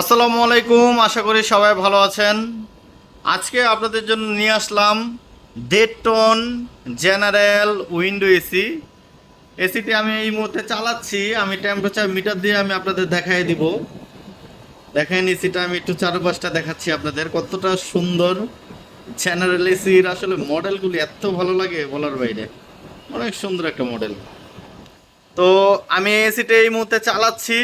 আসসালামু আলাইকুম, আশা করি সবাই ভালো আছেন। আজকে আপনাদের জন্য নিয়ে আসলাম ডেটন জেনারেল উইন্ডো এসি এসিটি আমি এই মুহূর্তে চালাচ্ছি, আমি টেম্পারেচার মিটার দিয়ে আমি আপনাদের দেখাই দিব। দেখেন এসিটা আমি একটু চারপাশটা দেখাচ্ছি আপনাদের, কতটা সুন্দর। জেনারেল এসির আসলে মডেলগুলি এত ভালো লাগে বলার বাইরে, অনেক সুন্দর একটা মডেল। তো আমি এসিটা এই মুহূর্তে চালাচ্ছি।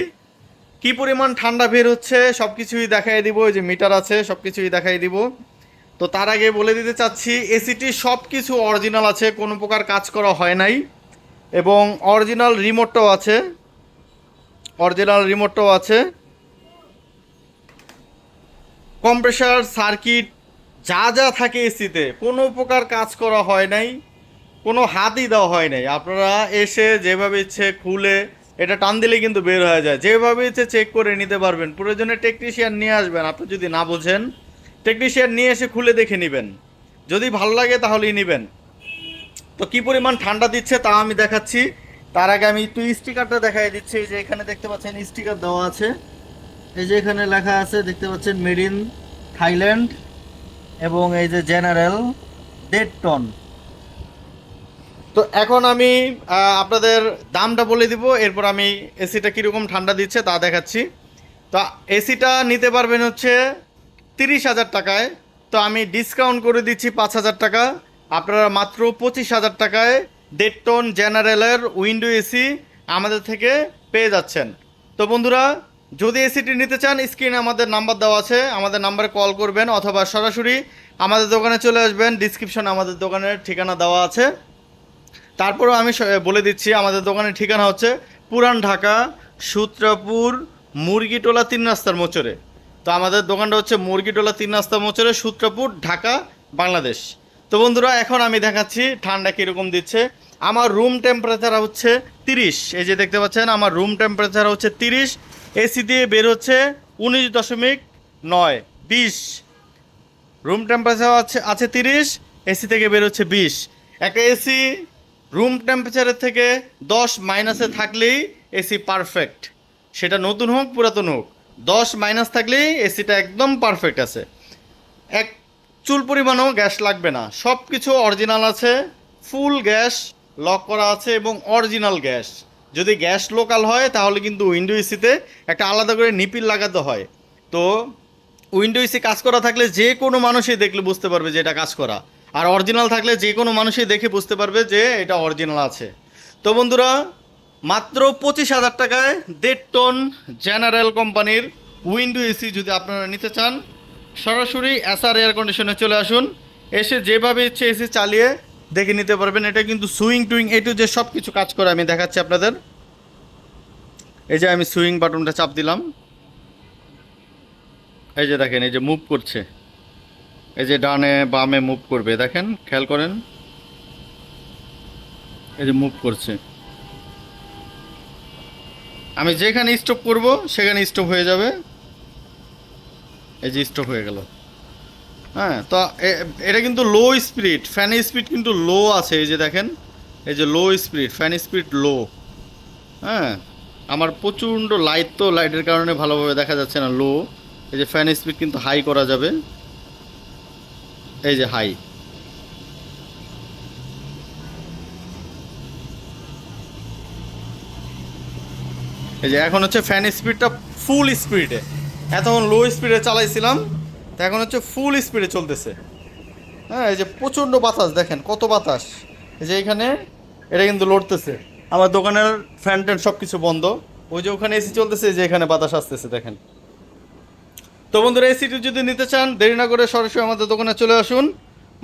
কি পরিমাণ ঠান্ডা বের হচ্ছে সব কিছুই দেখাই দিব ওই যে মিটার আছে সব কিছুই দেখাই দিব। তো তার আগে বলে দিতে চাচ্ছি এসিটি সব কিছু অরিজিনাল আছে, কোনো প্রকার কাজ করা হয় নাই। এবং অরিজিনাল রিমোটটাও আছে, অরিজিনাল রিমোটটাও আছে। কম্প্রেসার, সার্কিট, যা যা থাকে এসিতে কোনো প্রকার কাজ করা হয় নাই, কোনো হাতই দেওয়া হয় নাই। আপনারা এসে যেভাবে ইচ্ছে খুলে এটা টান দিলে কিন্তু বের হয়ে যায়। যেভাবে ইচ্ছে চেক করে নিতে পারবেন। প্রয়োজনে টেকনিশিয়ান নিয়ে আসবেন। আপনি যদি না বোঝেন টেকনিশিয়ান নিয়ে এসে খুলে দেখে নেবেন। যদি ভালো লাগে তাহলেই নেবেন। তো কি পরিমাণ ঠান্ডা দিচ্ছে তা আমি দেখাচ্ছি। তার আগে আমি একটু স্টিকারটা দেখাই দিচ্ছি। এই যে এখানে দেখতে পাচ্ছেন স্টিকার দেওয়া আছে। এই যে এখানে লেখা আছে, দেখতে পাচ্ছেন মেড ইন থাইল্যান্ড এবং এই যে জেনারেল দেড় টন তো এখন আমি আপনাদের দামটা বলে দিব, এরপর আমি এসিটা কীরকম ঠান্ডা দিচ্ছে তা দেখাচ্ছি। তো এসিটা নিতে পারবেন হচ্ছে তিরিশ হাজার টাকায়। তো আমি ডিসকাউন্ট করে দিচ্ছি পাঁচ হাজার টাকা। আপনারা মাত্র পঁচিশ হাজার টাকায় দেড় টন জেনারেলের উইন্ডো এসি আমাদের থেকে পেয়ে যাচ্ছেন। তো বন্ধুরা, যদি এসিটি নিতে চান, স্ক্রিনে আমাদের নাম্বার দেওয়া আছে, আমাদের নাম্বারে কল করবেন অথবা সরাসরি আমাদের দোকানে চলে আসবেন। ডিসক্রিপশনে আমাদের দোকানের ঠিকানা দেওয়া আছে। তারপরেও আমি বলে দিচ্ছি, আমাদের দোকানের ঠিকানা হচ্ছে পুরান ঢাকা, সূত্রাপুর, মুরগিটোলা তিন রাস্তার মোচরে তো আমাদের দোকানটা হচ্ছে মুরগিটোলা তিন রাস্তার মোচরে সূত্রাপুর, ঢাকা, বাংলাদেশ। তো বন্ধুরা, এখন আমি দেখাচ্ছি ঠান্ডা কীরকম দিচ্ছে। আমার রুম টেম্পারেচার হচ্ছে তিরিশ। এই যে দেখতে পাচ্ছেন, আমার রুম টেম্পারেচার হচ্ছে তিরিশ। এসি দিয়ে বের হচ্ছে উনিশ দশমিক নয়, বিশ। রুম টেম্পারেচার আছে আছে তিরিশ, এসি থেকে বের হচ্ছে বিশ। একটা এসি রুম টেম্পারেচারের থেকে দশ মাইনাসে থাকলেই এসি পারফেক্ট সেটা নতুন হোক, পুরাতন হোক। দশ মাইনাস থাকলেই এসিটা একদম পারফেক্ট আছে। এক চুল পরিমাণও গ্যাস লাগবে না। সব কিছু অরিজিনাল আছে ফুল গ্যাস লক করা আছে এবং অরিজিনাল গ্যাস যদি গ্যাস লোকাল হয়, তাহলে কিন্তু উইন্ডো এসিতে একটা আলাদা করে নিপিল লাগাতে হয়। তো উইন্ডো এসি কাজ করা থাকলে যে কোনো মানুষই দেখলে বুঝতে পারবে যে এটা কাজ করা। আর অরিজিনাল থাকলে যে কোনো মানুষই দেখে বুঝতে পারবে যে এটা অরিজিনাল আছে। তো বন্ধুরা, মাত্র পঁচিশ হাজার টাকায় দেড় টন জেনারেল কোম্পানির উইন্ডো এসি যদি আপনারা নিতে চান, সরাসরি এসআর এয়ার কন্ডিশনে চলে আসুন, এসে যেভাবে ইচ্ছে এসি চালিয়ে দেখে নিতে পারবেন। এটা কিন্তু সুইং টুইং এ টু যে সব কিছু কাজ করে আমি দেখাচ্ছি আপনাদের। এই যে আমি সুইং বাটনটা চাপ দিলাম। এই যে দেখেন, এই যে মুভ করছে। এই যে ডানে বামে মুভ করবে, দেখেন, খেয়াল করেন। এই যে মুভ করছে। আমি যেখানে স্টপ করব, সেখানে স্টপ হয়ে যাবে। এই যে স্টপ হয়ে গেল। হ্যাঁ তো এটা কিন্তু লো স্পিড ফ্যান স্পিড কিন্তু লো আছে, এই যে দেখেন। এই যে low speed fan speed low হ্যাঁ আমার প্রচণ্ড লাইট তো লাইটের কারণে ভালোভাবে দেখা যাচ্ছে না লো এই যে ফ্যান স্পিড কিন্তু হাই করা যাবে। এই যে হাই। এই যে এখন হচ্ছে ফ্যান স্পিডটা ফুল স্পিডে এতক্ষণ লো স্পিডে চালাইছিলাম, তো এখন হচ্ছে ফুল স্পিডে চলতেছে। হ্যাঁ এই যে প্রচণ্ড বাতাস, দেখেন কত বাতাস। এই যে এখানে, এটা কিন্তু লড়তেছে। আমার দোকানের ফ্যান ট্যান সব কিছু বন্ধ। ওই যে ওখানে এসি চলতেছে যে এখানে বাতাস আসতেছে, দেখেন। তো বন্ধুরা, এই সিটি যদি নিতে চান, দেরি না করে সরাসরি আমাদের দোকানে চলে আসুন।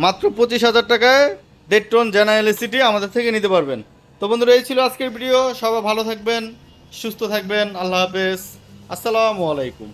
মাত্র পঁচিশ হাজার টাকায় দেড় টন জেনারেল সিটি আমাদের থেকে নিতে পারবেন। তো বন্ধুরা, এই ছিল আজকের ভিডিও। সবাই ভালো থাকবেন, সুস্থ থাকবেন। আল্লাহ হাফেজ। আসসালামু আলাইকুম।